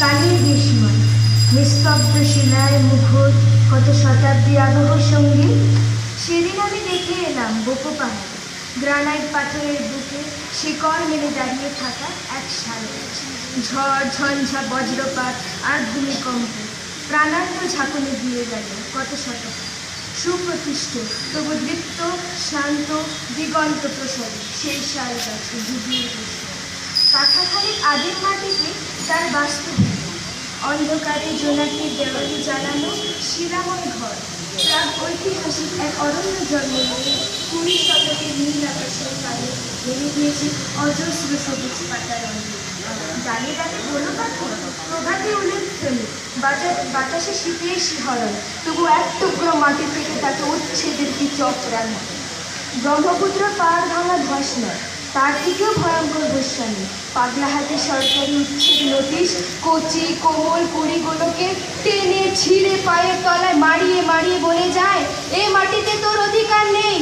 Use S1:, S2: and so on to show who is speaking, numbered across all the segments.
S1: কালের বিস্ময়, নিস্তব্ধ শিলায় মুখর কত শতাব্দী আবহ সঙ্গী সেদিন আমি দেখে এলাম বকো পাহাড়ে গ্রানাইট পাথরের বুকে শিকড় মেলে দাঁড়িয়ে থাকা এক সারো ঝড়, ঝঞ্ঝা, বজ্রপাত আর ভূমিকম্প, প্রাণান্ত ঝাঁকুনি দিয়ে গেল কত শতক। সুপ্রতিষ্ঠ, তবু দৃপ্ত, শান্ত, দিগন্ত প্রসারী সেই শাল গাছে ডুবিয়ে গেছে কাঁঠাখালির আদিম মাটিতে তার বাস্তব অন্ধকারে জোনাকির দেওয়ালি জ্বালানো শিলাময় ঘর প্রাগ ঐতিহাসিক এক অরণ্য জন্ম নিয়ে কুড়ি শতকের নীল আকাশের কালে ভেঙে দিয়েছে অজস্র সবুজ পাতার রঙে ডালে বলো পাখি, প্রভাতে উল্লেখনি বাতাসে শীতের শিহরণ তবু এক টুকরো মাটি থেকে তাকে উচ্ছেদের কি চক্রান ব্রহ্মপুত্র পার ভাঙা ধস তার থেকেও ভয়ঙ্কর গোস্বামী পাগলাহাটে সরকারি উচ্ছেদ নোটিশ, কচি, কোমল কুড়িগুলোকে টেনে ছিঁড়ে পায়ের তলায় মারিয়ে মারিয়ে বলে যায়, এ মাটিতে তোর অধিকার নেই।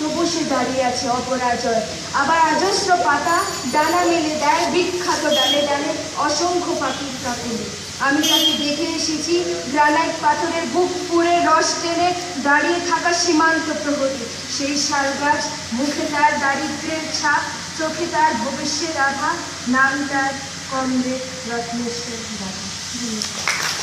S1: তবু সে দাঁড়িয়ে আছে অপরাজয়। আবার অজস্র পাতা ডানা মেলে দেয় বিখ্যাত ডালে ডালে অসংখ্য পাখির কাকুলে। আমি তাকে দেখে এসেছি গ্রানাইট পাথরের বুক পুড়ে রস টেনে দাঁড়িয়ে থাকা সীমান্ত প্রগতি। সেই শাল গাছ মুখে তার দারিদ্র্যের ছাপ, চোখে তার ভবিষ্যের আভা, নাম তার কমরেড রত্নেশ্বর রাধা।